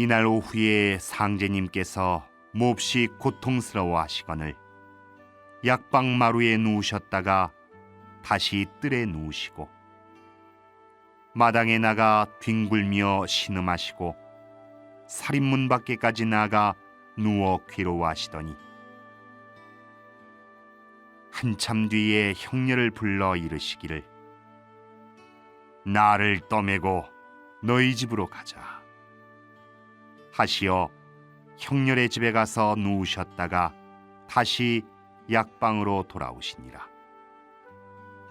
이날 오후에 상제님께서 몹시 고통스러워 하시거늘 약방 마루에 누우셨다가 다시 뜰에 누우시고 마당에 나가 뒹굴며 신음하시고 살인문 밖에까지 나가 누워 괴로워하시더니 한참 뒤에 형녀를 불러 이르시기를 나를 떠매고 너희 집으로 가자 하시어 형렬의 집에 가서 누우셨다가 다시 약방으로 돌아오시니라.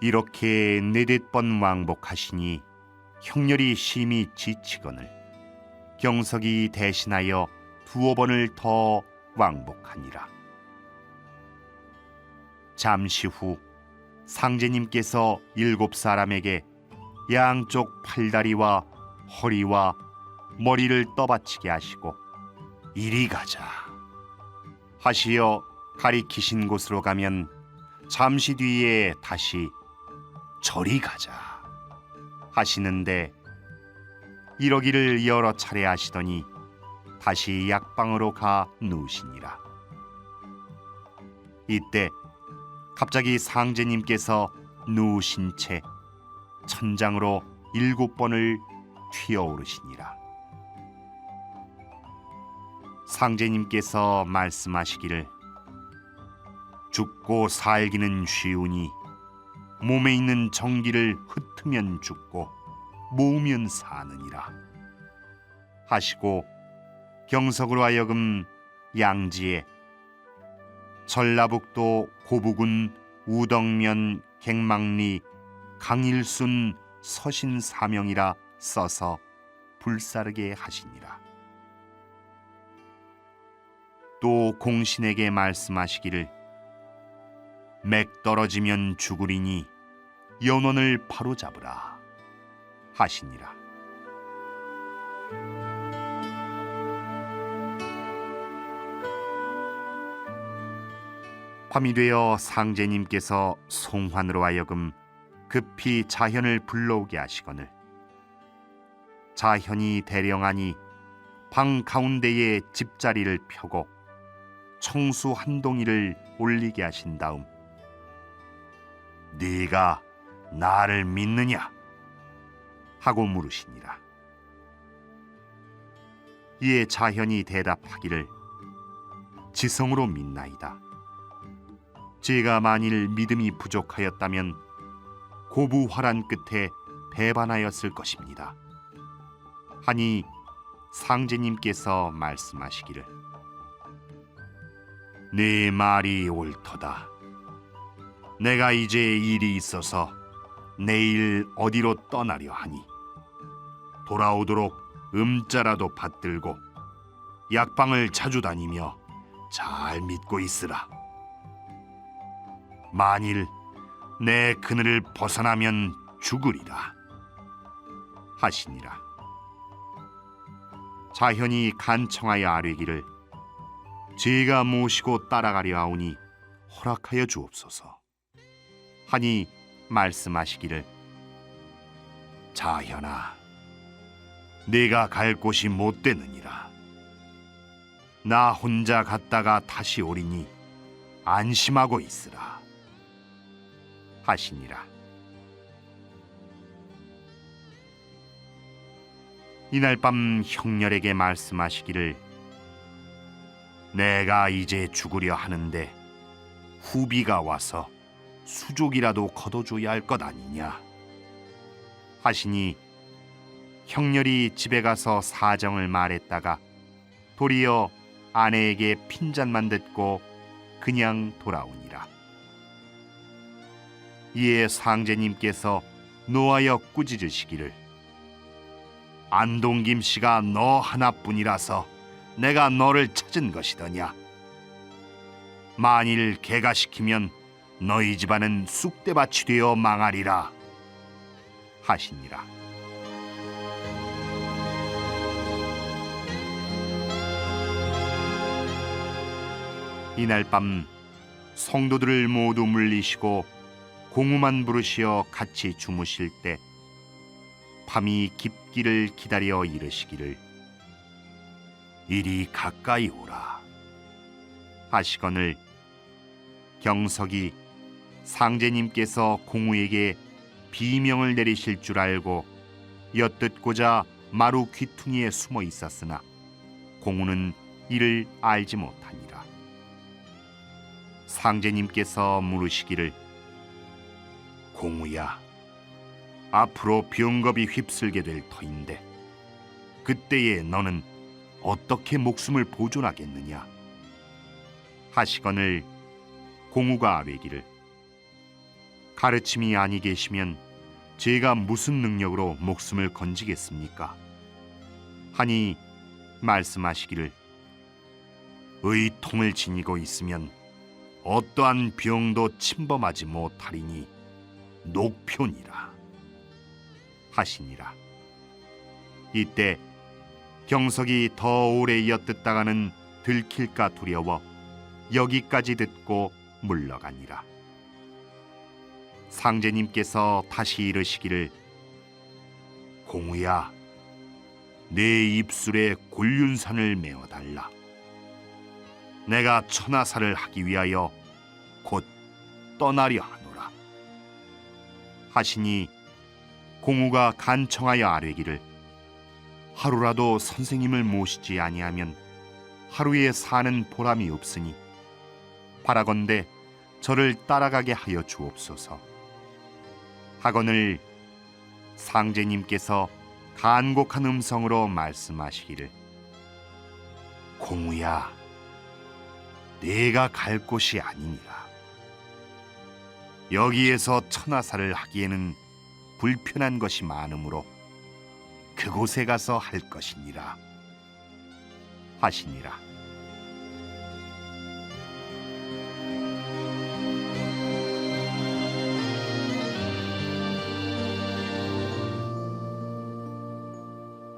이렇게 네댓 번 왕복하시니 형렬이 심히 지치거늘 경석이 대신하여 두어 번을 더 왕복하니라. 잠시 후 상제님께서 일곱 사람에게 양쪽 팔다리와 허리와 머리를 떠받치게 하시고 이리 가자 하시어 가리키신 곳으로 가면 잠시 뒤에 다시 저리 가자 하시는데 이러기를 여러 차례 하시더니 다시 약방으로 가 누우시니라 이때 갑자기 상제님께서 누우신 채 천장으로 일곱 번을 튀어오르시니라. 상제님께서 말씀하시기를 죽고 살기는 쉬우니 몸에 있는 정기를 흩으면 죽고 모으면 사느니라 하시고 경석으로 하여금 양지에 전라북도 고부군 우덕면 갱망리 강일순 서신 사명이라 써서 불사르게 하시니라. 또 공신에게 말씀하시기를 맥 떨어지면 죽으리니 연원을 바로 잡으라 하시니라. 밤이 되어 상제님께서 송환으로 하여금 급히 자현을 불러오게 하시거늘 자현이 대령하니 방 가운데에 집자리를 펴고 청수 한 동이를 올리게 하신 다음 네가 나를 믿느냐? 하고 물으시니라. 이에 자현이 대답하기를 지성으로 믿나이다. 제가 만일 믿음이 부족하였다면 고부화란 끝에 배반하였을 것입니다. 하니 상제님께서 말씀하시기를 네 말이 옳도다. 내가 이제 일이 있어서 내일 어디로 떠나려 하니 돌아오도록 음자라도 받들고 약방을 자주 다니며 잘 믿고 있으라. 만일 내 그늘을 벗어나면 죽으리라 하시니라 자현이 간청하여 아뢰기를 제가 모시고 따라가려 하오니 허락하여 주옵소서 하니 말씀하시기를 자현아 네가 갈 곳이 못 되느니라 나 혼자 갔다가 다시 오리니 안심하고 있으라 하시니라. 이날 밤 형렬에게 말씀하시기를 내가 이제 죽으려 하는데 후비가 와서 수족이라도 걷어줘야 할 것 아니냐 하시니 형렬이 집에 가서 사정을 말했다가 도리어 아내에게 핀잔만 듣고 그냥 돌아오니라. 이에 상제님께서 노하여 꾸짖으시기를 안동김 씨가 너 하나뿐이라서 내가 너를 찾은 것이더냐? 만일 개가 시키면 너희 집안은 쑥대밭이 되어 망하리라 하시니라. 이날 밤 성도들을 모두 물리시고 공우만 부르시어 같이 주무실 때 밤이 깊기를 기다려 이르시기를 이리 가까이 오라. 하시거늘 경석이 상제님께서 공우에게 비명을 내리실 줄 알고 엿듣고자 마루 귀퉁이에 숨어 있었으나 공우는 이를 알지 못하니라. 상제님께서 물으시기를 공우야 앞으로 병겁이 휩쓸게 될 터인데 그때에 너는 어떻게 목숨을 보존하겠느냐? 하시거늘 공우가 아뢰기를. 가르침이 아니 계시면 제가 무슨 능력으로 목숨을 건지겠습니까? 하니 말씀하시기를. 의통을 지니고 있으면 어떠한 병도 침범하지 못하리니 녹편이라 하시니라. 이때 경석이 더 오래 엿듣다가는 들킬까 두려워 여기까지 듣고 물러가니라. 상제님께서 다시 이르시기를 공우야 내 입술에 굴륜산을 메어 달라. 내가 천하사를 하기 위하여 곧 떠나려 하노라. 하시니 공우가 간청하여 아뢰기를 하루라도 선생님을 모시지 아니하면 하루에 사는 보람이 없으니 바라건대 저를 따라가게 하여 주옵소서. 하거늘 상제님께서 간곡한 음성으로 말씀하시기를. 공우야 내가 갈 곳이 아니니라. 여기에서 천하사를 하기에는 불편한 것이 많으므로 그곳에 가서 할 것이니라. 하시니라.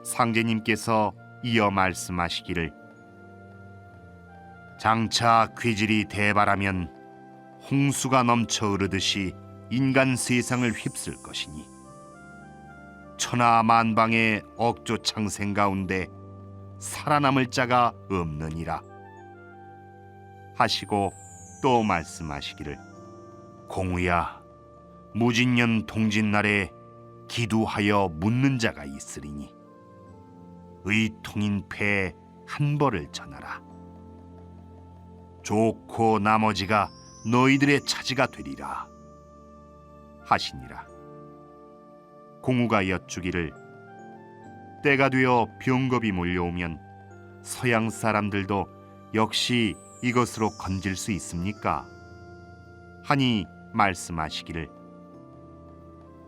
상제님께서 이어 말씀하시기를 장차 귀질이 대발하면 홍수가 넘쳐 흐르듯이 인간 세상을 휩쓸 것이니 천하 만방의 억조 창생 가운데 살아남을 자가 없느니라. 하시고 또 말씀하시기를 공우야 무진년 동짓날에 기도하여 묻는 자가 있으리니 의통인 패에 한 벌을 전하라. 좋고 나머지가 너희들의 차지가 되리라 하시니라 공우가 여쭈기를 때가 되어 병겁이 몰려오면 서양 사람들도 역시 이것으로 건질 수 있습니까? 하니 말씀하시기를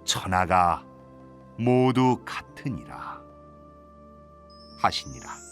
천하가 모두 같으니라 하시니라.